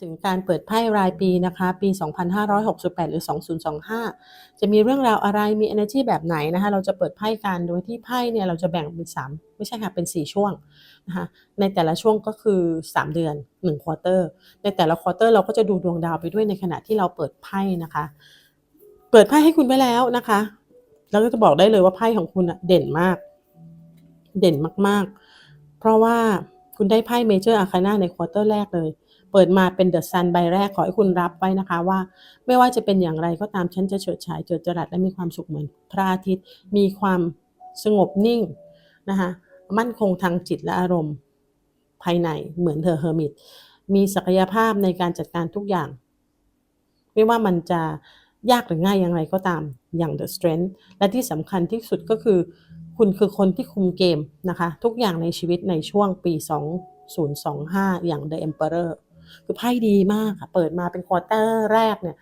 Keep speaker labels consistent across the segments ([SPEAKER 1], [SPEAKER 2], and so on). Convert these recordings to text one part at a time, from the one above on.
[SPEAKER 1] ถึงการเปิดไพ่รายปีนะคะ ปี 2568 หรือ 2025 จะมีเรื่องราวอะไรมี energy แบบไหนนะคะ เราจะเปิดไพ่กันโดยที่ไพ่เนี่ยเราจะแบ่งเป็น 3 ไม่ใช่ค่ะ เป็น 4 ช่วงนะคะในแต่ละช่วงก็คือ 3 เดือน1ควอเตอร์ในแต่ละควอเตอร์เราก็จะดูดวงดาวไปด้วยในขณะที่เราเปิดไพ่นะคะ เปิดไพ่ให้คุณไปแล้วนะคะแล้วก็จะบอกได้เลยว่าไพ่ของคุณเด่นมาก เด่นมากๆ เพราะว่าคุณได้ไพ่เมเจอร์อาคาน่าในควอเตอร์แรกเลย เปิดมาเป็นเดอะซันใบแรกขอให้คุณรับไว้นะคะว่า ไม่ว่าจะเป็นอย่างไรก็ตามฉันจะเฉิดฉายเจิดจรัสและมีความสุขเหมือนพระอาทิตย์ มีความสงบนิ่งนะคะมั่นคงทางจิตและอารมณ์ ภายในเหมือนเธอเฮอร์มิตมีศักยภาพในการจัดการทุกอย่าง ไม่ว่ามันจะยากหรือง่ายอย่างไรก็ตามอย่าง The Strength และที่สำคัญที่สุดก็คือ คุณคือคนที่คุมเกมนะคะ ทุกอย่างในชีวิตในช่วงปี 2025 อย่าง The Emperor คือไพ่ดีมากค่ะเปิดมาเป็นควอเตอร์แรกเนี่ย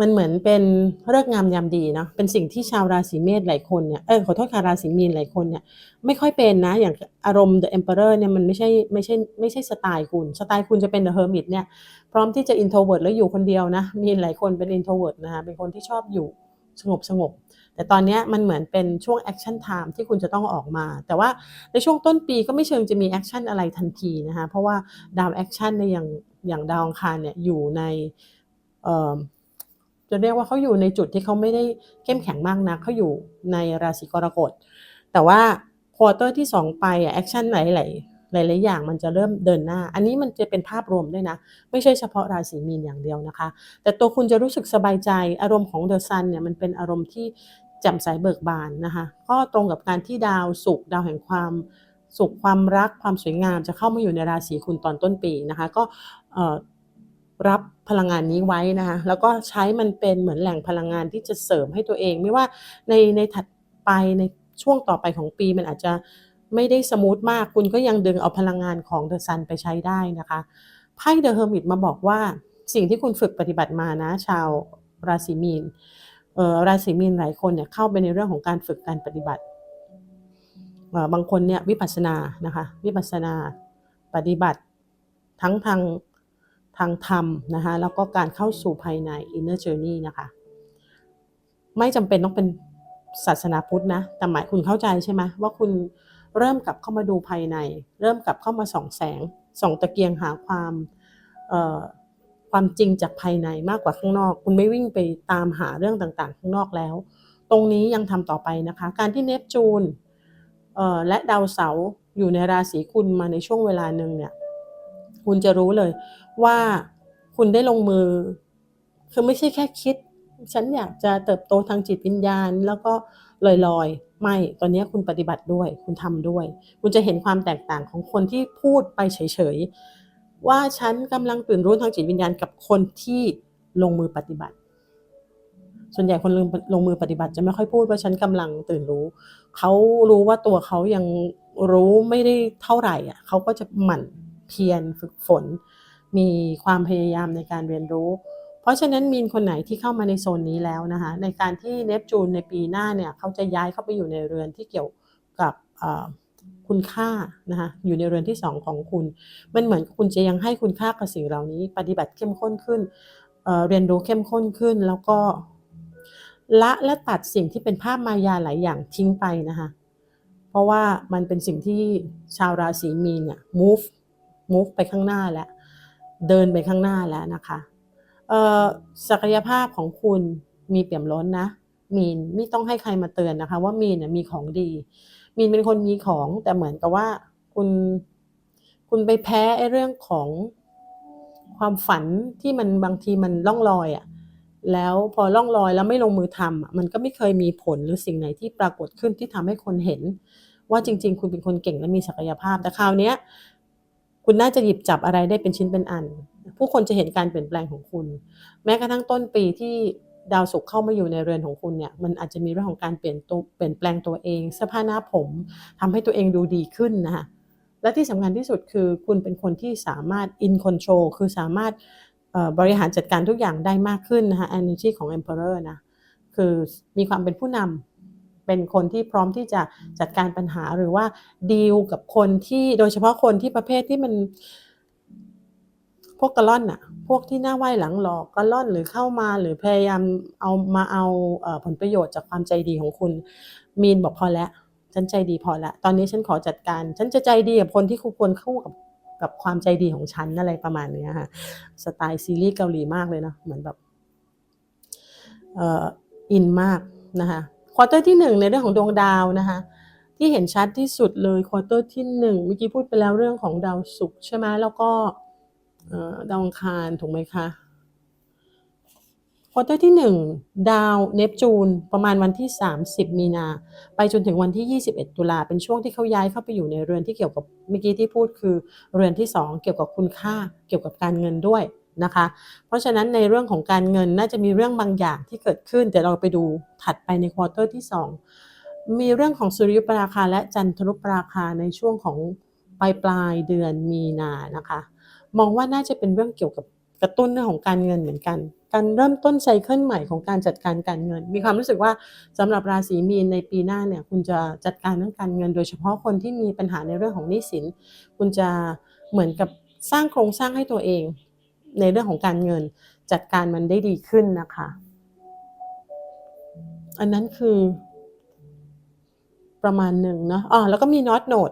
[SPEAKER 1] มันเหมือนเป็นเลิกงามยามดีนะเป็นสิ่งที่ชาวราศีเมษหลายคนเนี่ยเออขอโทษค่ะราศีมีนหลายคนเนี่ยไม่ค่อยเป็นนะ อย่างอารมณ์ The Emperor เนี่ยมันไม่ใช่ไม่ใช่ไม่ใช่สไตล์คุณ สไตล์คุณจะเป็น The Hermit เนี่ยพร้อมที่จะ introvert แล้วอยู่คนเดียวนะ มีหลายคนเป็น introvert นะคะเป็นคนที่ชอบอยู่สงบสงบ แต่ตอนนี้มันเหมือนเป็นช่วง action time ที่คุณจะต้องออกมา แต่ว่าในช่วงต้นปีก็ไม่เชิงจะมี action อะไรทันทีนะคะเพราะว่าดาว action ในอย่างอย่างดาวอังคารเนี่ยอยู่ในเอ่อจะเรียกว่าเขาอยู่ในจุดที่เขาไม่ได้เข้มแข็งมากนักเขาอยู่ในราศีกรกฎแต่ว่าควอเตอร์ที่ 2 ไปอะแอคชั่นหลายๆหลายๆอย่างมันจะเริ่มเดินหน้า อันนี้มันจะเป็นภาพรวมด้วยนะ ไม่ใช่เฉพาะราศีมีนอย่างเดียวนะคะ แต่ตัวคุณจะรู้สึกสบายใจ อารมณ์ของเดอะซันเนี่ยมันเป็นอารมณ์ที่ จ่มใสเบิกบานนะคะก็ตรงกับการที่ดาวสุขดาวแห่งความสุขความรักความสวยงามจะเข้ามาอยู่ในราศีคุณตอนต้นปีนะคะก็รับพลังงานนี้ไว้นะคะแล้วก็ใช้มันเป็นเหมือนแหล่งพลังงานที่จะเสริมให้ตัวเอง ไม่ว่าในในถัดไปในช่วงต่อไปของปีมันอาจจะไม่ได้สมูทมาก คุณก็ยังดึงเอาพลังงานของเดอะซันไปใช้ได้นะคะไพ่เดอะเฮอร์มิตมาบอกว่าสิ่งที่คุณฝึกปฏิบัติมานะ ชาวราศีมีน ราศีมีนหลายคนเนี่ยเข้าไปในเรื่องของการฝึกการปฏิบัติบางคนเนี่ยวิปัสสนานะคะวิปัสสนาปฏิบัติทั้งทางทางธรรมนะคะแล้วก็การเข้าสู่ภายใน inner journey นะคะไม่จำเป็นต้องเป็นศาสนาพุทธนะแต่หมายคุณเข้าใจใช่ไหมว่าคุณเริ่มกลับเข้ามาดูภายใน เริ่มกลับเข้ามาส่องแสงส่องตะเกียงหาความเความจริงจากภายในมากกว่าข้างนอก คุณไม่วิ่งไปตามหาเรื่องต่างๆ ข้างนอกแล้ว ตรงนี้ยังทำต่อไปนะคะ การที่เนปจูนและดาวเสาร์อยู่ในราศีคุณมาในช่วงเวลาหนึ่งเนี่ยคุณจะรู้เลยว่าคุณได้ลงมือ คือไม่ใช่แค่คิด ฉันอยากจะเติบโตทางจิตวิญญาณ แล้วก็ลอยๆ ไม่ ตอนนี้คุณปฏิบัติด้วย คุณทำด้วย คุณจะเห็นความแตกต่างของคนที่พูดไปเฉยๆ ว่าฉันกำลังตื่นรู้ทางจิตวิญญาณกับคนที่ลงมือปฏิบัติ ส่วนใหญ่คนลงลงมือปฏิบัติจะไม่ค่อยพูดว่าฉันกำลังตื่นรู้ เขารู้ว่าตัวเขายังรู้ไม่ได้เท่าไหร่อะเขาก็จะหมั่นเพียรฝึกฝน มีความพยายามในการเรียนรู้ เพราะฉะนั้นมีนคนไหนที่เข้ามาในโซนนี้แล้วนะคะในการที่เนปจูนในปีหน้าเนี่ยเขาจะย้ายเข้าไปอยู่ในเรือนที่เกี่ยวกับอ คุณค่านะคะอยู่ในเรือนที่สองของคุณ มันเหมือนคุณจะยังให้คุณค่ากับสิ่งเหล่านี้ ปฏิบัติเข้มข้นขึ้นเเรียนรู้เข้มข้นขึ้น แล้วก็ละและตัดสิ่งที่เป็นภาพมายาหลายอย่างทิ้งไปนะคะเพราะว่ามันเป็นสิ่งที่ชาวราศีมีนเนี่ย move move ไปข้างหน้าแล้วเดินไปข้างหน้าแล้วนะคะศักยภาพของคุณมีเปี่ยมล้นนะมีนไม่ต้องให้ใครมาเตือนนะคะ ว่ามีนเนี่ยมีของดี มีนเป็นคนมีของ แต่เหมือนกับว่าคุณ คุณไปแพ้ไอ้เรื่องของความฝันที่มันบางทีมันล่องลอยอะ่ะแล้วพอล่องลอยแล้วไม่ลงมือทำอะมันก็ไม่เคยมีผลหรือสิ่งไหนที่ปรากฏขึ้นที่ทำให้คนเห็น ว่าจริง ๆ คุณเป็นคนเก่งและมีศักยภาพ แต่คราวนี้คุณน่าจะหยิบจับอะไรได้เป็นชิ้นเป็นอัน ผู้คนจะเห็นการเปลี่ยนแปลงของคุณ แม้กระทั่งต้นปีที่ ดาวศุกร์เข้ามาอยู่ในเรือนของคุณเนี่ยมันอาจจะมีเรื่องของการเปลี่ยนตัวเปลี่ยนแปลงตัวเองเสื้อผ้าหน้าผมทำให้ตัวเองดูดีขึ้นนะคะและที่สำคัญที่สุดคือคุณเป็นคนที่สามารถ in control คือสามารถบริหารจัดการทุกอย่างได้มากขึ้นนะคะ energy ของ emperor นะคือมีความเป็นผู้นำเป็นคนที่พร้อมที่จะจัดการปัญหาหรือว่าดีลกับคนที่โดยเฉพาะคนที่ประเภทที่มัน พวกกระล่อนน่ะพวกที่หน้าไหว้หลังหลอกกระล่อนหรือเข้ามาหรือพยายามเอามาเอาผลประโยชน์จากความใจดีของคุณ มีนบอกพอแล้วฉันใจดีพอละ ตอนนี้ฉันขอจัดการ ฉันจะใจดีกับคนที่ควรเข้ากับกับความใจดีของฉันอะไรประมาณเนี้ยค่ะ สไตล์ซีรีส์เกาหลีมากเลยนะ เหมือนแบบอินมากนะคะควอเตอร์ที่1ในเรื่องของดวงดาวนะคะ ที่เห็นชัดที่สุดเลยควอเตอร์ที่1เมื่อกี้พูดไปแล้วเรื่องของดาวศุกร์ใช่ไหมแล้วก็ ดาวอังคารถูกไหมคะควอเตอร์ที่ 1 ดาวเนปจูนประมาณวันที่ 30 มีนา ไปจนถึงวันที่ 21 ตุลาเป็นช่วงที่เขาย้ายเข้าไปอยู่ในเรือนที่เกี่ยวกับเมื่อกี้ที่พูดคือเรือนที่ 2 เกี่ยวกับคุณค่าเกี่ยวกับการเงินด้วยนะคะ เพราะฉะนั้นในเรื่องของการเงินน่าจะมีเรื่องบางอย่างที่เกิดขึ้นเดี๋ยวเราไปดูถัดไปในควอเตอร์ที่ 2 มีเรื่องของสุริยุปราคาและจันทรุปราคาในช่วงของปลายปลายเดือนมีนานะคะ มองว่าน่าจะเป็นเรื่องเกี่ยวกับกระตุ้นเรื่องของการเงินเหมือนกัน การเริ่มต้นไซเคิลใหม่ของการจัดการการเงิน มีความรู้สึกว่าสำหรับราศีมีนในปีหน้าเนี่ยคุณจะจัดการเรื่องการเงิน โดยเฉพาะคนที่มีปัญหาในเรื่องของหนี้สิน คุณจะเหมือนกับสร้างโครงสร้างให้ตัวเอง ในเรื่องของการเงิน จัดการมันได้ดีขึ้นนะคะ อันนั้นคือประมาณหนึ่งเนาะอ๋อแล้วก็มีน็อตโนด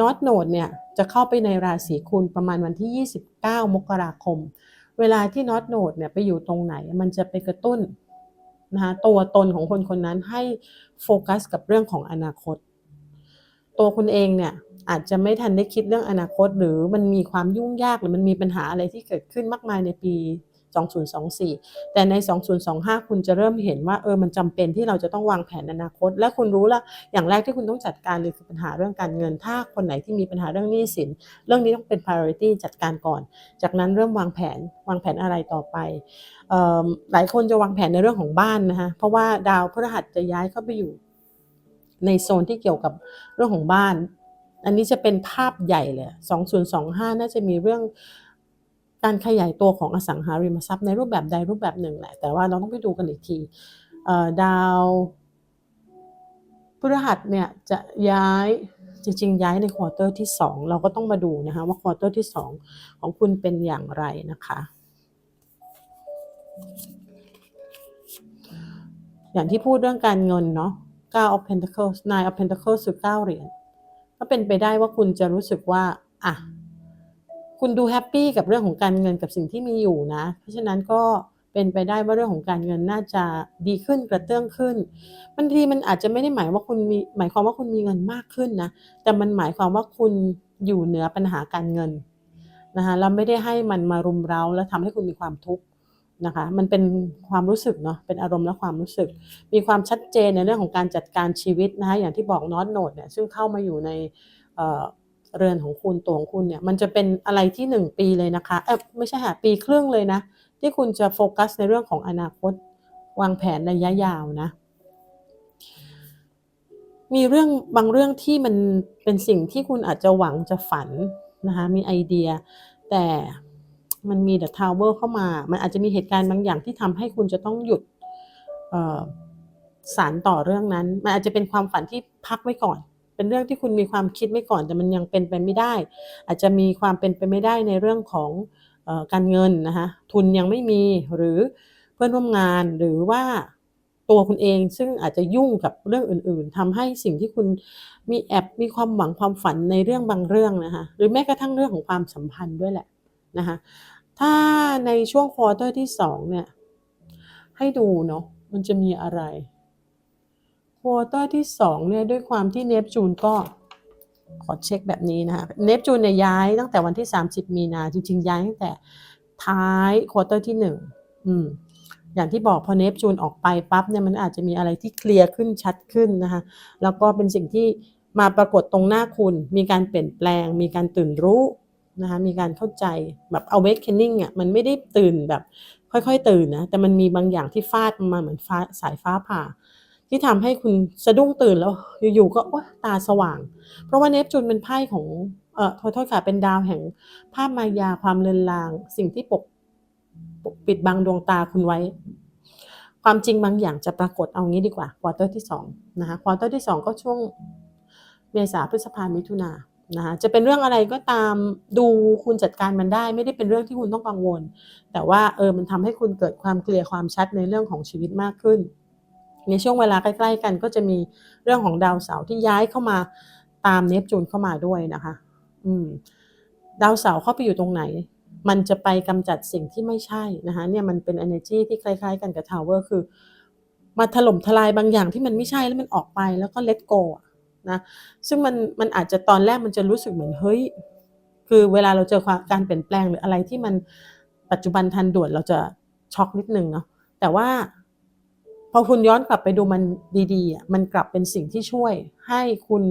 [SPEAKER 1] นอตโนดเนี่ยจะเข้าไปในราศีคุณประมาณวันที่ 29 มกราคม เวลาที่นอตโนดเนี่ยไปอยู่ตรงไหนมันจะไปกระตุ้นนะคะตัวตนของคนคนนั้นให้โฟกัสกับเรื่องของอนาคต ตัวคุณเองเนี่ยอาจจะไม่ทันได้คิดเรื่องอนาคต หรือมันมีความยุ่งยากหรือมันมีปัญหาอะไรที่เกิดขึ้นมากมายในปี 2024 แต่ใน 2025 คุณจะเริ่มเห็นว่าเออมันจำเป็นที่เราจะต้องวางแผนอนาคต และคุณรู้ละอย่างแรกที่คุณต้องจัดการเลยคือปัญหาเรื่องการเงิน ถ้าคนไหนที่มีปัญหาเรื่องหนี้สิน เรื่องนี้ต้องเป็น priority จัดการก่อน จากนั้นเริ่มวางแผนวางแผนอะไรต่อไปออหลายคนจะวางแผนในเรื่องของบ้านนะคะเพราะว่าดาวพฤหัสจะย้ายเข้าไปอยู่ในโซนที่เกี่ยวกับเรื่องของบ้าน อันนี้จะเป็นภาพใหญ่เลย 2025 น่าจะมีเรื่อง การขยายตัวของอสังหาริมทรัพย์ในรูปแบบใดรูปแบบหนึ่งแหละ แต่ว่าเราต้องไปดูกันอีกทีเอ่อดาวพฤหัสเนี่ยจะย้ายจริงๆ ย้ายในควอเตอร์ที่ 2 เราก็ต้องมาดูนะคะว่าควอเตอร์ที่ 2 ของคุณเป็นอย่างไรนะคะ อย่างที่พูดเรื่องการเงินเนาะ9 of Pentacles Nine of Pentacles คือ9เหรียญก็เป็นไปได้ว่าคุณจะรู้สึกว่า อะ คุณดูแฮปปี้กับเรื่องของการเงินกับสิ่งที่มีอยู่นะ เพราะฉะนั้นก็เป็นไปได้ว่าเรื่องของการเงินน่าจะดีขึ้นกระเตื้องขึ้นบางทีมันอาจจะไม่ได้หมายว่าคุณมีหมายความว่าคุณมีเงินมากขึ้นนะแต่มันหมายความว่าคุณอยู่เหนือปัญหาการเงินนะคะแล้วไม่ได้ให้มันมารุมเร้าแล้วทำให้คุณมีความทุกข์นะคะมันเป็นความรู้สึกเนาะเป็นอารมณ์และความรู้สึก มีความชัดเจนในเรื่องของการจัดการชีวิตนะคะอย่างที่บอกนอตโนดเนี่ยซึ่งเข้ามาอยู่ใน เรือนของคุณตัวของคุณเนี่ยมันจะเป็นอะไรที่หนึ่งปีเลยนะคะเออไม่ใช่ค่ะปีครึ่งเลยนะ ที่คุณจะโฟกัสในเรื่องของอนาคต วางแผนระยะยาวนะ มีเรื่องบางเรื่องที่มันเป็นสิ่งที่คุณอาจจะหวังจะฝันนะคะมีไอเดีย แต่มันมี The Tower เข้ามา มันอาจจะมีเหตุการณ์บางอย่างที่ทำให้คุณจะต้องหยุดสารต่อเรื่องนั้น มันอาจจะเป็นความฝันที่พักไว้ก่อน เป็นเรื่องที่คุณมีความคิดไว้ก่อนแต่มันยังเป็นไปไม่ได้ อาจจะมีความเป็นไปไม่ได้ในเรื่องของออการเงินนะคะทุนยังไม่มีหรือเพื่อนร่วมงานหรือว่าตัวคุณเองซึ่งอาจจะยุ่งกับเรื่องอื่น ๆทำให้สิ่งที่คุณมีแอบมีความหวังความฝันในเรื่องบางเรื่องนะคะหรือแม้กระทั่งเรื่องของความสัมพันธ์ด้วยแหละนะคะถ้าในช่วงควอเตอร์ที่สองเนี่ยให้ดูเนาะมันจะมีอะไร วอเตอร์ที่สองเนี่ยด้วยความที่เนปจูนก็ขอเช็คแบบนี้นะคะเนปจูนเนี่ยย้ายตั้งแต่วันที่ 30 มีนาจริง ๆ ย้ายตั้งแต่ท้ายควอเตอร์ที่หนึ่งอืมอย่างที่บอกพอเนปจูนออกไปปั๊บเนี่ยมันอาจจะมีอะไรที่เคลียร์ขึ้นชัดขึ้นนะคะแล้วก็เป็นสิ่งที่มาปรากฏตรงหน้าคุณ มีการเปลี่ยนแปลง มีการตื่นรู้นะคะมีการเข้าใจแบบ awakening อะมันไม่ได้ตื่นแบบค่อยๆ ตื่นนะแต่มันมีบางอย่างที่ฟาดมาเหมือนฟ้าสายฟ้าผ่า ที่ทำให้คุณสะดุ้งตื่นแล้วอยู่ๆก็โอ๊ยตาสว่าง เพราะว่าเนปจูนเป็นไพ่ของเอ่อโทษค่ะเป็นดาวแห่งภาพมายาความเลือนลาง สิ่งที่ปกปกปิดบังดวงตาคุณไว้ ความจริงบางอย่างจะปรากฏเอางี้ดีกว่าควอเตอร์ที่สองนะคะควอเตอร์ที่สองก็ช่วงเมษาพฤษภามิถุนานะคะจะเป็นเรื่องอะไรก็ตามดูคุณจัดการมันได้ ไม่ได้เป็นเรื่องที่คุณต้องกังวล แต่ว่าเออมันทำให้คุณเกิดความเคลียร์ความชัดในเรื่องของชีวิตมากขึ้น ในช่วงเวลาใกล้ๆกันก็จะมีเรื่องของดาวเสาร์ที่ย้ายเข้ามาตามเนปจูนเข้ามาด้วยนะคะ อืม ดาวเสาร์เข้าไปอยู่ตรงไหน มันจะไปกำจัดสิ่งที่ไม่ใช่นะคะ เนี่ยมันเป็น energy ที่คล้าย ๆ กันกับ tower คือ มาถล่มทลายบางอย่างที่มันไม่ใช่แล้วมันออกไปแล้วก็ let go อะนะซึ่งมันมันอาจจะตอนแรกมันจะรู้สึกเหมือนเฮ้ยคือเวลาเราเจอความการเปลี่ยนแปลงหรืออะไรที่มันปัจจุบันทันด่วนเราจะช็อกนิดนึงเนาะแต่ว่า พอคุณย้อนกลับไปดูมันดีๆอะมันกลับเป็นสิ่งที่ช่วย ให้คุณ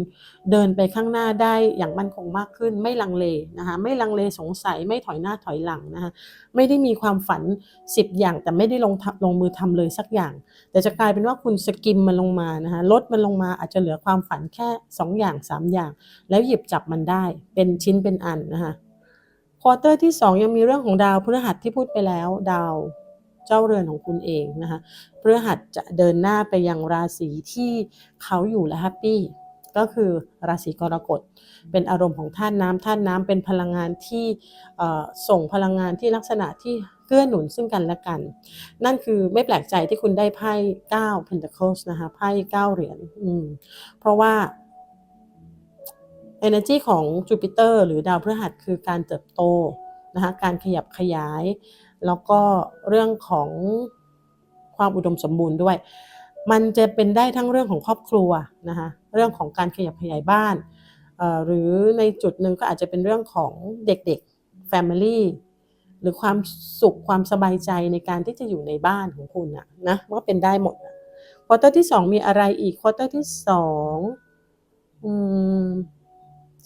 [SPEAKER 1] เดินไปข้างหน้าได้อย่างมั่นคงมากขึ้น ไม่ลังเลนะคะไม่ลังเลสงสัยไม่ถอยหน้าถอยหลังนะคะไม่ได้มีความฝัน 10 อย่างแต่ไม่ได้ลงลงมือทำเลยสักอย่าง แต่จะกลายเป็นว่าคุณสกิมมันลงมานะคะลดมันลงมาอาจจะเหลือความฝันแค่ 2 อย่าง 3 อย่าง แล้วหยิบจับมันได้ เป็นชิ้นเป็นอันนะคะควอเตอร์ที่ 2 ยังมีเรื่องของดาวพฤหัสที่พูดไปแล้วดาว เจ้าเรือนของคุณเองนะคะพฤหัสจะเดินหน้าไปยังราศีที่เขาอยู่และแฮปปี้ก็คือราศีกรกฎเป็นอารมณ์ของท่านน้ำท่านน้ำเป็นพลังงานที่ส่งพลังงานที่ลักษณะที่เกื้อหนุนซึ่งกันและกัน นั่นคือไม่แปลกใจที่คุณได้ไพ่9 Pentacles นะคะไพ่9เหรียญเพราะว่า energy ของจูปิเตอร์หรือดาวพฤหัสคือการเติบโตนะคะการขยับขยาย แล้วก็เรื่องของความอุดมสมบูรณ์ด้วย มันจะเป็นได้ทั้งเรื่องของครอบครัวนะคะเรื่องของการขยับขยายบ้าน หรือในจุดหนึ่งก็อาจจะเป็นเรื่องของเด็กๆ Family หรือความสุขความสบายใจในการที่จะอยู่ในบ้านของคุณอะนะว่าเป็นได้หมดควอเตอร์ที่ 2 มีอะไรอีกควอเตอร์ที่2อืม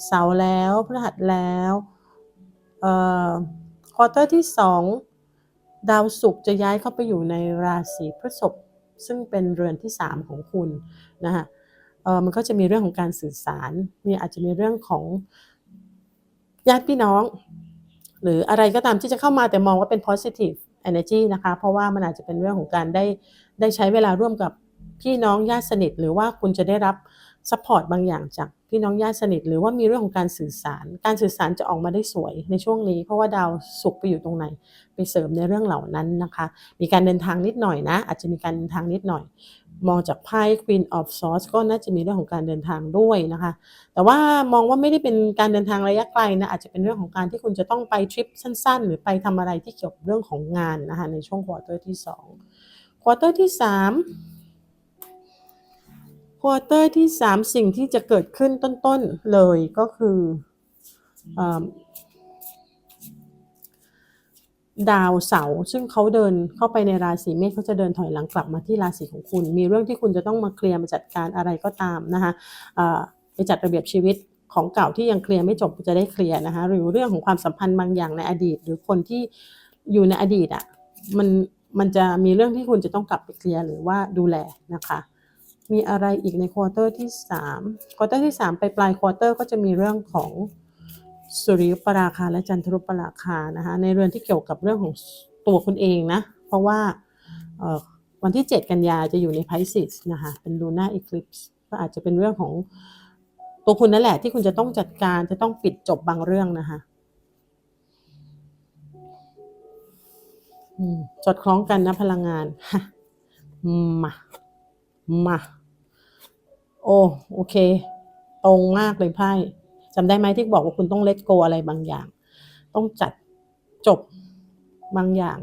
[SPEAKER 1] เสาร์แล้วพฤหัสแล้วเอ่อควอเตอร์ที่ 2 ดาวศุกร์จะย้ายเข้าไปอยู่ในราศีพฤษภซึ่งเป็นเรือนที่ 3 ของคุณนะคะเออมันก็จะมีเรื่องของการสื่อสาร มีอาจจะมีเรื่องของญาติพี่น้อง หรืออะไรก็ตามที่จะเข้ามาแต่มองว่าเป็น positive energy นะคะ เพราะว่ามันอาจจะเป็นเรื่องของการได้ได้ใช้เวลาร่วมกับพี่น้องญาติสนิท หรือว่าคุณจะได้รับ support บางอย่างจากพี่น้องญาติสนิท หรือว่ามีเรื่องของการสื่อสาร การสื่อสารจะออกมาได้สวยในช่วงนี้ เพราะว่าดาวศุกไปอยู่ตรงไหน ไปเสริมในเรื่องเหล่านั้นนะคะ มีการเดินทางนิดหน่อยนะ อาจจะมีการเดินทางนิดหน่อย มองจากไพ่ Queen of Swords ก็น่าจะมีเรื่องของการเดินทางด้วยนะคะ แต่ว่ามองว่าไม่ได้เป็นการเดินทางระยะไกลนะอาจจะเป็นเรื่องของการที่คุณจะต้องไปทริปสั้น ๆ หรือไปทำอะไรที่เกี่ยวกับเรื่องของงานนะคะในช่วงควอเตอร์ที่2ควอเตอร์ที่3 ควอเตอร์ที่ 3 สิ่งที่จะเกิดขึ้นต้นๆเลยก็คืออดาวเสาร์ซึ่งเขาเดินเข้าไปในราศีเมษเขาจะเดินถอยหลังกลับมาที่ราศีของคุณ มีเรื่องที่คุณจะต้องมาเคลียร์มาจัดการอะไรก็ตามนะคะไปจัดระเบียบชีวิตของเก่าที่ยังเคลียร์ไม่จบจะได้เคลียร์นะคะหรือเรื่องของความสัมพันธ์บางอย่างในอดีต หรือคนที่อยู่ในอดีตอะมันมันจะมีเรื่องที่คุณจะต้องกลับไปเคลียร์หรือว่าดูแลนะคะ มีอะไรอีกในควอเตอร์ที่3ควอเตอร์ที่ 3 ไปปลายควอเตอร์ก็จะมีเรื่องของสุริยุปราคาและจันทรุปราคานะคะในเรือนที่เกี่ยวกับเรื่องของตัวคุณเองนะ เพราะว่าวันที่ 7 กันยาจะอยู่ในไพซิสนะคะเป็นลูน่าอีคลิปส์ก็อาจจะเป็นเรื่องของตัวคุณนั่นแหละที่คุณจะต้องจัดการจะต้องปิดจบบางเรื่องนะคะอืมสอดคล้องกันนะพลังงานมา มา โอ้โอเค ตรงมากเลยไพ่จำได้ไหมที่บอกว่าคุณต้องเล t โกอะไรบางอย่าง ต้องจัดจบบางอย่าง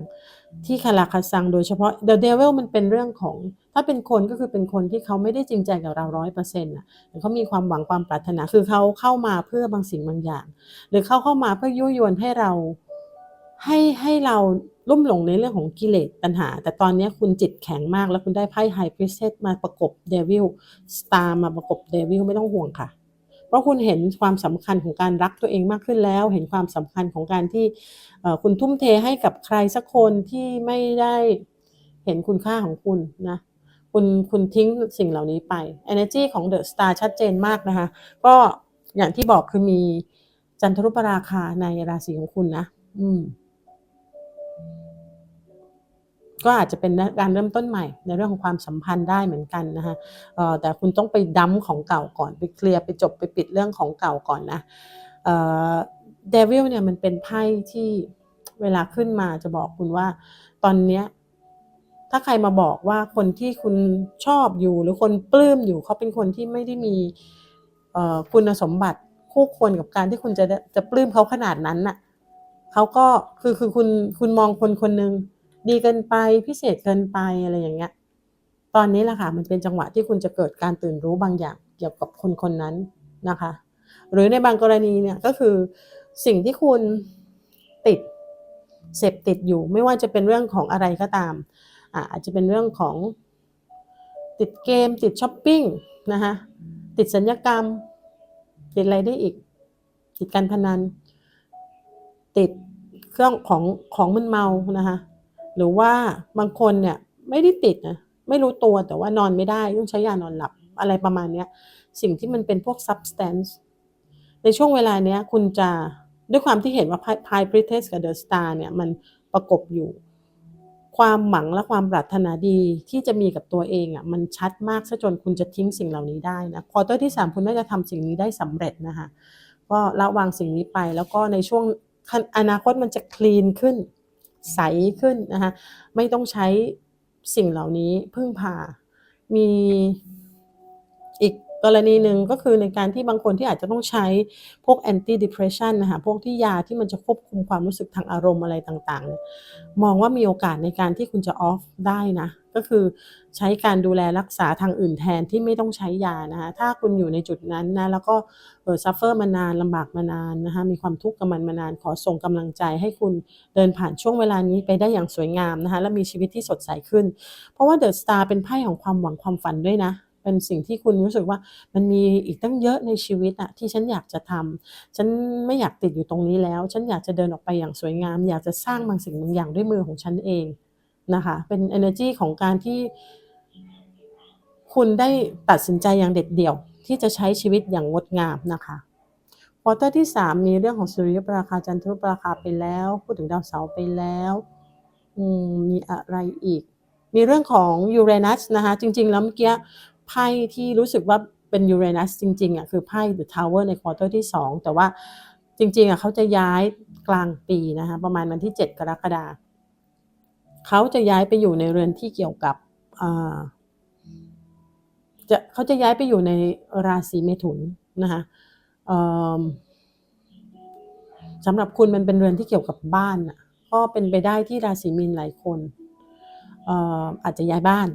[SPEAKER 1] ที่คาราคาซังโดยเฉพาะ The Devil มันเป็นเรื่องของ ถ้าเป็นคนก็คือเป็นคนที่เขาไม่ได้จริงใจกับเราร้อยเปอร์เซ็นต์อะเขามีความหวังความปรารถนาคือเขาเข้ามาเพื่อบางสิ่งบางอย่าง หรือเขาเข้ามาเพื่อยั่วยวนให้เรา ให้ให้เราลุ่มหลงในเรื่องของกิเลสตัณหา แต่ตอนนี้คุณจิตแข็งมากแล้วคุณได้ไพ่ไฮพ r ิเซสมาประกบเดวิลสตาร์มาประกบเดวิลไม่ต้องห่วงค่ะ เพราะคุณเห็นความสำคัญของการรักตัวเองมากขึ้นแล้ว เห็นความสำคัญของการที่คุณทุ่มเทให้กับใครสักคนที่ไม่ได้เห็นคุณค่าของคุณนะคุณคุณทิ้งสิ่งเหล่านี้ไป energy ของ The Star ชัดเจนมากนะคะ ก็อย่างที่บอกคือมีจันทรุปราคาในราศีของคุณนะ อืม ก็อาจจะเป็นการเริ่มต้นใหม่ในเรื่องของความสัมพันธ์ได้เหมือนกันนะคะแต่คุณต้องไปดั้มของเก่าก่อนไปเคลียร์ไปจบไปปิดเรื่องของเก่าก่อนนะเดวิลเนี่ยมันเป็นไพ่ที่เวลาขึ้นมาจะบอกคุณว่า ตอนเนี้ยถ้าใครมาบอกว่าคนที่คุณชอบอยู่หรือคนปลื้มอยู่เขาเป็นคนที่ไม่ได้มีคุณสมบัติคู่ควรกับการที่คุณจะจะปลื้มเขาขนาดนั้นน่ะเขาก็คือคือคุณคุณมองคนคนหนึ่ง ดีเกินไปพิเศษเกินไปอะไรอย่างเงี้ย ตอนนี้แหละค่ะมันเป็นจังหวะที่คุณจะเกิดการตื่นรู้บางอย่างเกี่ยวกับคนคนนั้นนะคะ หรือในบางกรณีเนี่ยก็คือสิ่งที่คุณติดเสพติดอยู่ไม่ว่าจะเป็นเรื่องของอะไรก็ตามอาจจะเป็นเรื่องของติดเกมติดช้อปปิ้งนะคะติดสัญญกรรม ติดอะไรได้อีก ติดการพนัน ติดเครื่องของของมึนเมานะคะ หรือว่าบางคนเนี่ยไม่ได้ติดนะไม่รู้ตัวแต่ว่านอนไม่ได้ต้องใช้ยานอนหลับอะไรประมาณเนี้ยสิ่งที่มันเป็นพวก substance ในช่วงเวลาเนี้ยคุณจะด้วยความที่เห็นว่าพายพริเทสกับเดอะสตาร์เนี่ยมันประกบอยู่ ความหวังและความปรารถนาดีที่จะมีกับตัวเองอะมันชัดมากซะจนคุณจะทิ้งสิ่งเหล่านี้ได้นะควอเตอร์ที่ 3 คุณน่าจะทำสิ่งนี้ได้สำเร็จนะคะก็ละวางสิ่งนี้ไปแล้วก็ในช่วงอนาคตมันจะคลีนขึ้น ใสขึ้นนะคะไม่ต้องใช้สิ่งเหล่านี้พึ่งพา มีอีก กรณีหนึ่งก็คือในการที่บางคนที่อาจจะต้องใช้พวก anti depression นะคะพวกที่ยาที่มันจะควบคุมความรู้สึกทางอารมณ์อะไรต่างๆ มองว่ามีโอกาสในการที่คุณจะ off ได้นะก็คือใช้การดูแลรักษาทางอื่นแทนที่ไม่ต้องใช้ยานะคะถ้าคุณอยู่ในจุดนั้นนะแล้วก็เออ suffer มานานลำบากมานานนะคะมีความทุกข์กับมันมานานขอส่งกำลังใจให้คุณเดินผ่านช่วงเวลานี้ไปได้อย่างสวยงามนะคะและมีชีวิตที่สดใสขึ้น เพราะว่า The Star เป็นไพ่ของความหวังความฝันด้วยนะ เป็นสิ่งที่คุณรู้สึกว่ามันมีอีกตั้งเยอะในชีวิตอะที่ฉันอยากจะทำฉันไม่อยากติดอยู่ตรงนี้แล้ว ฉันอยากจะเดินออกไปอย่างสวยงาม อยากจะสร้างบางสิ่งบางอย่างด้วยมือของฉันเองนะคะ เป็น energy ของการที่คุณได้ตัดสินใจอย่างเด็ดเดี่ยว ที่จะใช้ชีวิตอย่างงดงามนะคะควอเตอร์ที่ 3 มีเรื่องของสุริยปราคาจันทรุปราคาไปแล้ว พูดถึงดาวเสาร์ไปแล้วมีอะไรอีก มีเรื่องของยูเรนัสนะคะ จริง ๆ แล้วเมื่อกี้ ไพ่ที่รู้สึกว่าเป็นยูเรนัสจริงๆอะคือไพ่ The Tower ในควอเตอร์ที่ 2 แต่ว่าจริงๆอะเขาจะย้ายกลางปีนะคะประมาณวันที่ 7 กรกฎาคมเขาจะย้ายไปอยู่ในเรือนที่เกี่ยวกับจะเขาจะย้ายไปอยู่ในราศีเมถุนนะคะสำหรับคุณมันเป็นเรือนที่เกี่ยวกับบ้านอะก็เป็นไปได้ที่ราศีมีนหลายคนอาจจะย้ายบ้าน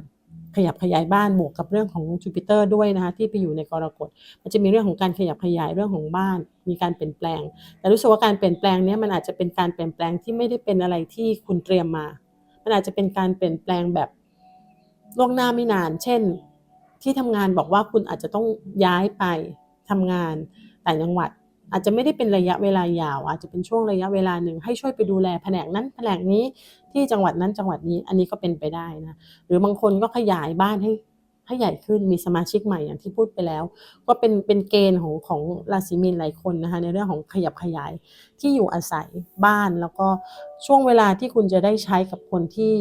[SPEAKER 1] ขยับขยายบ้านบวกกับเรื่องของจูปิเตอร์ด้วยนะคะที่ไปอยู่ในกรกฎมันจะมีเรื่องของการขยับขยายเรื่องของบ้าน มีการเปลี่ยนแปลง แต่รู้สึกว่าการเปลี่ยนแปลงนี้มันอาจจะเป็นการเปลี่ยนแปลงที่ไม่ได้เป็นอะไรที่คุณเตรียมมา มันอาจจะเป็นการเปลี่ยนแปลงแบบล่วงหน้าไม่นาน เช่น ที่ทำงานบอกว่าคุณอาจจะต้องย้ายไปทำงานต่างจังหวัด อาจจะไม่ได้เป็นระยะเวลายาว อาจจะเป็นช่วงระยะเวลาหนึ่งให้ช่วยไปดูแลแผนกนั้นแผนกนี้ที่จังหวัดนั้นจังหวัดนี้อันนี้ก็เป็นไปได้นะหรือบางคนก็ขยายบ้านให้ให้ใหญ่ขึ้นมีสมาชิกใหม่อย่างที่พูดไปแล้ว ก็เป็นเป็นเกณฑ์ของของราศีมีนหลายคนนะคะในเรื่องของขยับขยายที่อยู่อาศัยบ้านแล้วก็ช่วงเวลาที่คุณจะได้ใช้กับคนที่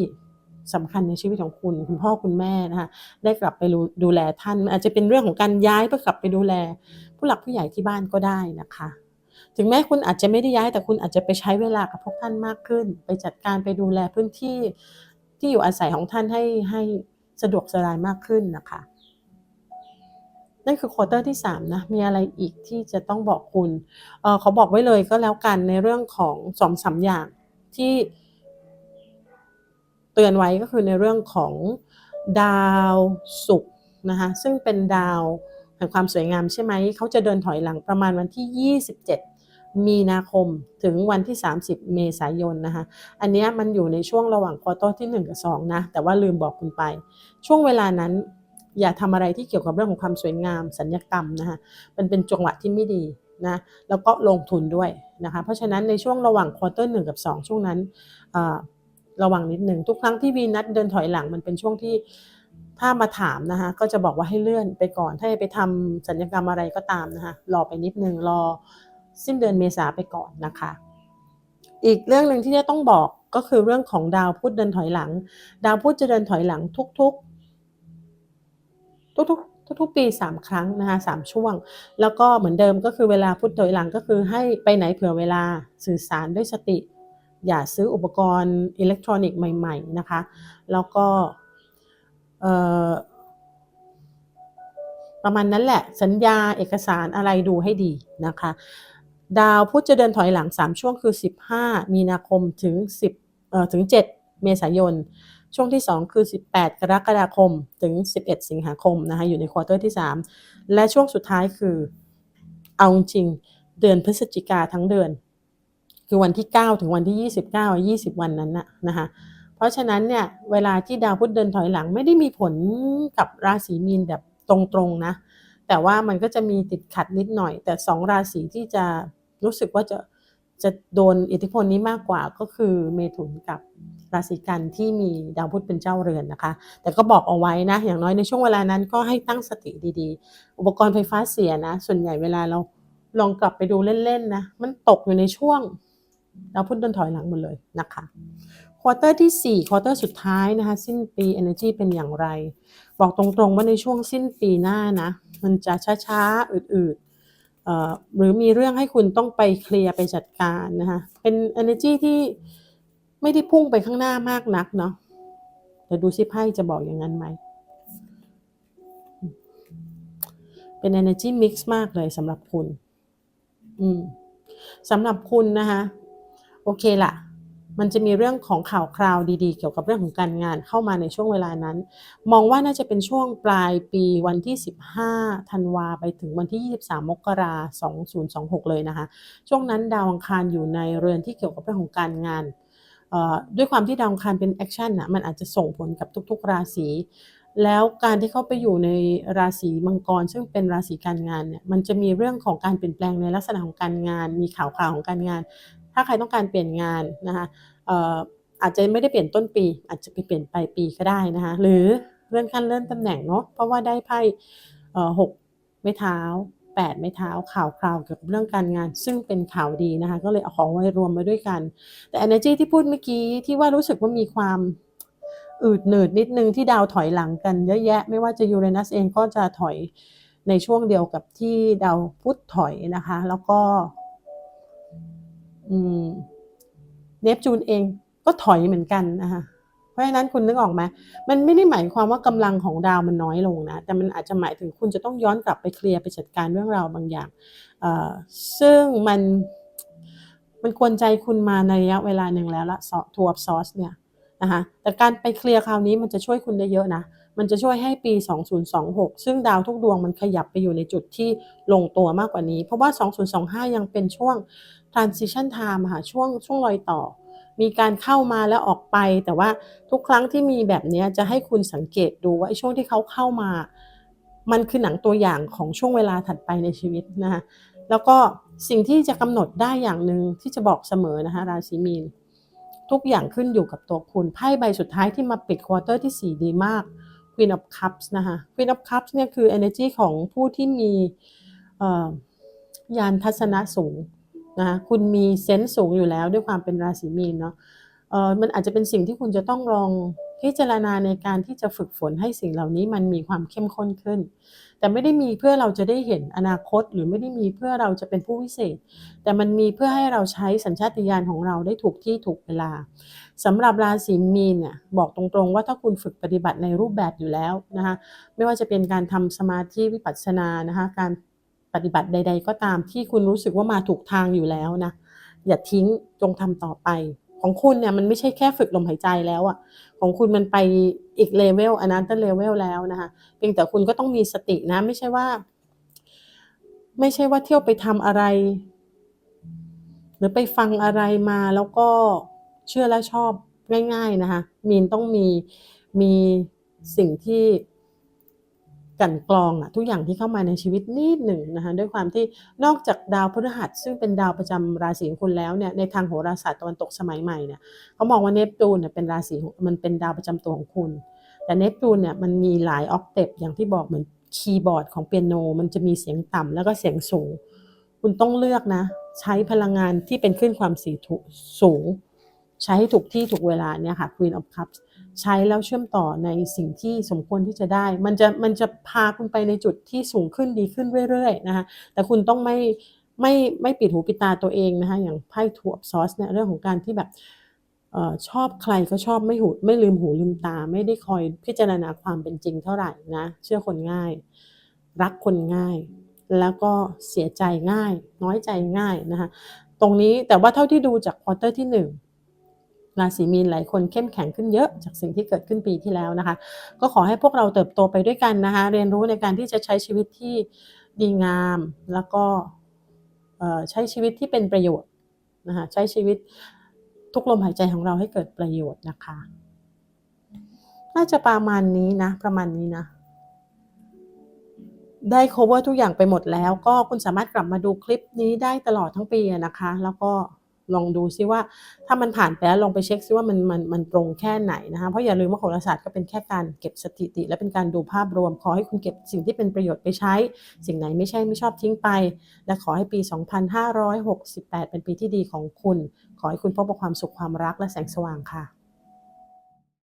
[SPEAKER 1] สำคัญในชีวิตของคุณ คุณพ่อคุณแม่นะคะได้กลับไปดูแลท่าน อาจจะเป็นเรื่องของการย้ายเพื่อกลับไปดูแล ผู้หลักผู้ใหญ่ที่บ้านก็ได้นะคะ ถึงแม้คุณอาจจะไม่ได้ย้ายแต่คุณอาจจะไปใช้เวลากับพวกท่านมากขึ้น ไปจัดการไปดูแลพื้นที่ที่อยู่อาศัยของท่านให้ให้สะดวกสบายมากขึ้นนะคะนั่นคือควอเตอร์ที่3นะ มีอะไรอีกที่จะต้องบอกคุณเเขาบอกไว้เลยก็แล้วกันในเรื่องของสองสาอย่างที่ เตือนไว้ก็คือในเรื่องของดาวศุกร์นะคะซึ่งเป็นดาวแห่งความสวยงามใช่ไหม เขาจะเดินถอยหลังประมาณวันที่ 27 มีนาคมถึงวันที่ 30 เมษายนนะคะ อันนี้มันอยู่ในช่วงระหว่างควอเตอร์ที่ 1 กับ 2 นะ แต่ว่าลืมบอกคุณไป ช่วงเวลานั้นอย่าทำอะไรที่เกี่ยวกับเรื่องของความสวยงามสัญญกรรมนะคะมันเป็นจังหวะที่ไม่ดีนะแล้วก็ลงทุนด้วยนะคะเพราะฉะนั้นในช่วงระหว่างควอเตอร์หกับ 2 ช่วงนั้น ระวังนิดหนึ่งทุกครั้งที่วีนัสเดินถอยหลังมันเป็นช่วงที่ถ้ามาถามนะคะก็จะบอกว่าให้เลื่อนไปก่อน ถ้าไปทำสัญญกรรมอะไรก็ตามนะคะรอไปนิดนึงรอสิ้นเดือนเมษาไปก่อนนะคะ อีกเรื่องหนึ่งที่จะต้องบอกก็คือเรื่องของดาวพุธเดินถอยหลัง ดาวพุธจะเดินถอยหลังทุกๆ ทุกๆทุกๆปี 3 ครั้งนะคะสามช่วง แล้วก็เหมือนเดิมก็คือเวลาพุธถอยหลังก็คือให้ไปไหนเผื่อเวลาสื่อสารด้วยสติ อย่าซื้ออุปกรณ์อิเล็กทรอนิกส์ใหม่ๆนะคะ แล้วก็ประมาณนั้นแหละสัญญาเอกสารอะไรดูให้ดีนะคะ ดาวพุธจะเดินถอยหลัง 3 ช่วงคือ 15 มีนาคมถึง 10เอ่อถึง 7 เมษายน ช่วงที่ 2 คือ 18 กรกฎาคมถึง 11 สิงหาคมนะคะอยู่ในควอเตอร์ที่ 3 และช่วงสุดท้ายคือเอาจริงเดือนพฤศจิกาทั้งเดือน คือวันที่ 9 ถึงวันที่ 29 20 วันนั้นนะนะคะเพราะฉะนั้นเนี่ยเวลาที่ดาวพุธเดินถอยหลังไม่ได้มีผลกับราศีมีนแบบตรงๆนะแต่ว่ามันก็จะมีติดขัดนิดหน่อย แต่สองราศีที่จะรู้สึกว่าจะจะโดนอิทธิพลนี้มากกว่าก็คือเมถุนกับราศีกันที่มีดาวพุธเป็นเจ้าเรือนนะคะ แต่ก็บอกเอาไว้นะ อย่างน้อยในช่วงเวลานั้นก็ให้ตั้งสติดีๆ อุปกรณ์ไฟฟ้าเสียนะ ส่วนใหญ่เวลาเราลองกลับไปดูเล่นๆนะ มันตกอยู่ในช่วง ดาพุธเดินถอยหลังหมดเลยนะคะควอเตอร์ที่4ควอเตอร์สุดท้ายนะคะ สิ้นปี Energy เป็นอย่างไร บอกตรงๆว่าในช่วงสิ้นปีหน้านะ มันจะช้าๆ อืดๆหรือมีเรื่องให้คุณต้องไปเคลียร์ไปจัดการนะคะ เป็น energy ที่ไม่ได้พุ่งไปข้างหน้ามากนักเนาะแต่ดูซิไพ่จะบอกอย่างนั้นไหม เป็น energy mix มากเลยสำหรับคุณอืมสำหรับคุณนะคะ โอเคละมันจะมีเรื่องของข่าวคราวดีๆ เกี่ยวกับเรื่องของการงานเข้ามาในช่วงเวลานั้น มองว่าน่าจะเป็นช่วงปลายปีวันที่ 15ธันวาไปถึงวันที่ 23 มกราคม2026 เลยนะคะ ช่วงนั้นดาวอังคารอยู่ในเรือนที่เกี่ยวกับเรื่องของการงาน ด้วยความที่ดาวอังคารเป็นแอคชั่นนะมันอาจจะส่งผลกับทุกๆ ราศีแล้วการที่เข้าไปอยู่ในราศีมังกรซึ่งเป็นราศีการงานเนี่ยมันจะมีเรื่องของการเปลี่ยนแปลงในลักษณะของการงาน มีข่าวข่าวของการงาน ถ้าใครต้องการเปลี่ยนงานนะคะเอ่ออาจจะไม่ได้เปลี่ยนต้นปี อาจจะไปเปลี่ยนปลายปีก็ได้นะคะหรือเลื่อนขั้นเลื่อนตำแหน่งเนาะเพราะว่าได้ไพ่เอ่อหกไม้เท้าแปดไม้เท้าข่าวคราวเกี่ยวกับเรื่องการงาน ซึ่งเป็นข่าวดีนะคะ ก็เลยเอาของไว้รวมมาด้วยกัน แต่ energy ที่พูดเมื่อกี้ที่ว่ารู้สึกว่ามีความอืดหนืดนิดนึงที่ดาวถอยหลังกันเยอะแยะ ไม่ว่าจะยูเรนัสเองก็จะถอยในช่วงเดียวกับที่ดาวพุธถอยนะคะ แล้วก็ เนปจูนเองก็ถอยเหมือนกันนะคะเพราะฉะนั้นคุณนึกออกไหมมันไม่ได้หมายความว่ากำลังของดาวมันน้อยลงนะ แต่มันอาจจะหมายถึงคุณจะต้องย้อนกลับไปเคลียร์ไปจัดการเรื่องราวบางอย่าง ซึ่งมันมันควรใจคุณมาในระยะเวลาหนึ่งแล้วละทัวร์ซอสเนี่ยนะคะ แต่การไปเคลียร์คราวนี้มันจะช่วยคุณได้เยอะนะ มันจะช่วยให้ปี 2026 ซึ่งดาวทุกดวงมันขยับไปอยู่ในจุดที่ลงตัวมากกว่านี้ เพราะว่า 2025 ยังเป็นช่วง transition time ค่ะช่วงช่วงรอยต่อ มีการเข้ามาแล้วออกไป แต่ว่าทุกครั้งที่มีแบบนี้จะให้คุณสังเกตดูว่าช่วงที่เขาเข้ามา มันคือหนังตัวอย่างของช่วงเวลาถัดไปในชีวิตนะคะแล้วก็สิ่งที่จะกำหนดได้อย่างหนึ่งที่จะบอกเสมอนะคะราศีมีนทุกอย่างขึ้นอยู่กับตัวคุณไพ่ใบสุดท้ายที่มาปิดควอเตอร์ที่ 4 ดีมาก Queen of Cups นะคะ Queen of Cups เนี่ยคือ energy ของผู้ที่มียานทัศนะสูง นะคะคุณมีเซนส์สูงอยู่แล้วด้วยความเป็นราศีมีนเนาะเออมันอาจจะเป็นสิ่งที่คุณจะต้องลองพิจารณาในการที่จะฝึกฝนให้สิ่งเหล่านี้มันมีความเข้มข้นขึ้น แต่ไม่ได้มีเพื่อเราจะได้เห็นอนาคต หรือไม่ได้มีเพื่อเราจะเป็นผู้วิเศษ แต่มันมีเพื่อให้เราใช้สัญชาติญาณของเราได้ถูกที่ถูกเวลาสำหรับราศีมีนเนี่ยบอกตรงๆว่าถ้าคุณฝึกปฏิบัติในรูปแบบอยู่แล้วนะคะไม่ว่าจะเป็นการทำสมาธิวิปัสสนานะคะการ ปฏิบัติใด ๆ ก็ตามที่คุณรู้สึกว่ามาถูกทางอยู่แล้วนะอย่าทิ้งจงทำต่อไป ของคุณเนี่ยมันไม่ใช่แค่ฝึกลมหายใจแล้วอะของคุณมันไปอีกเลเวลอันนั้นก็เลเวลแล้วนะคะเพียงแต่คุณก็ต้องมีสตินะ ไม่ใช่ว่า ไม่ใช่ว่าเที่ยวไปทำอะไร หรือไปฟังอะไรมาแล้วก็เชื่อและชอบง่าย ๆนะคะมีนต้องมีมีสิ่งที่ กันกรองอะทุกอย่างที่เข้ามาในชีวิตนิดหนึ่งนะคะด้วยความที่นอกจากดาวพฤหัสซึ่งเป็นดาวประจำราศีของคุณแล้วเนี่ยในทางโหราศาสตร์ตะวันตกสมัยใหม่เนี่ยเขามองว่าเนปจูนเนี่ยเป็นราศีมันเป็นดาวประจำตัวของคุณ แต่เนปจูนเนี่ยมันมีหลายออกเทปอย่างที่บอกเหมือนคีย์บอร์ดของเปียโน มันจะมีเสียงต่ำแล้วก็เสียงสูง คุณต้องเลือกนะ ใช้พลังงานที่เป็นขึ้นความสีสูง ใช้ให้ถูกที่ถูกเวลาเนี่ยค่ะ Queen of Cups ใช้แล้วเชื่อมต่อในสิ่งที่สมควรที่จะได้ มันจะมันจะพาคุณไปในจุดที่สูงขึ้นดีขึ้นเรื่อยๆนะคะแต่คุณต้องไม่ไม่ไม่ปิดหูปิดตาตัวเองนะคะอย่างไพ่ถูกซอสเนี่ยเรื่องของการที่แบบออชอบใครก็ชอบไม่หูไม่ลืมหูลืมตา ไม่ได้คอยพิจารณาความเป็นจริงเท่าไหร่นะเชื่อคนง่าย รักคนง่าย แล้วก็เสียใจง่าย น้อยใจง่ายนะคะตรงนี้แต่ว่าเท่าที่ดูจากควอเตอร์ที่หนึ่ง ราศีมีนหลายคนเข้มแข็งขึ้นเยอะจากสิ่งที่เกิดขึ้นปีที่แล้วนะคะ ก็ขอให้พวกเราเติบโตไปด้วยกันนะคะ เรียนรู้ในการที่จะใช้ชีวิตที่ดีงาม แล้วก็ใช้ชีวิตที่เป็นประโยชน์นะคะใช้ชีวิตทุกลมหายใจของเราให้เกิดประโยชน์นะคะ น่าจะประมาณนี้นะ ประมาณนี้นะได้ cover ทุกอย่างไปหมดแล้ว ก็คุณสามารถกลับมาดูคลิปนี้ได้ตลอดทั้งปีนะคะ แล้วก็ ลองดูซิว่าถ้ามันผ่านไปแล้วลองไปเช็คซิว่ามันมันมันตรงแค่ไหนนะคะเพราะอย่าลืมว่าโหราศาสตร์ก็เป็นแค่การเก็บสถิติ และเป็นการดูภาพรวม ขอให้คุณเก็บสิ่งที่เป็นประโยชน์ไปใช้ สิ่งไหนไม่ใช่ไม่ชอบทิ้งไป และขอให้ปี 2568 เป็นปีที่ดีของคุณ ขอให้คุณพบกับความสุขความรักและแสงสว่างค่ะ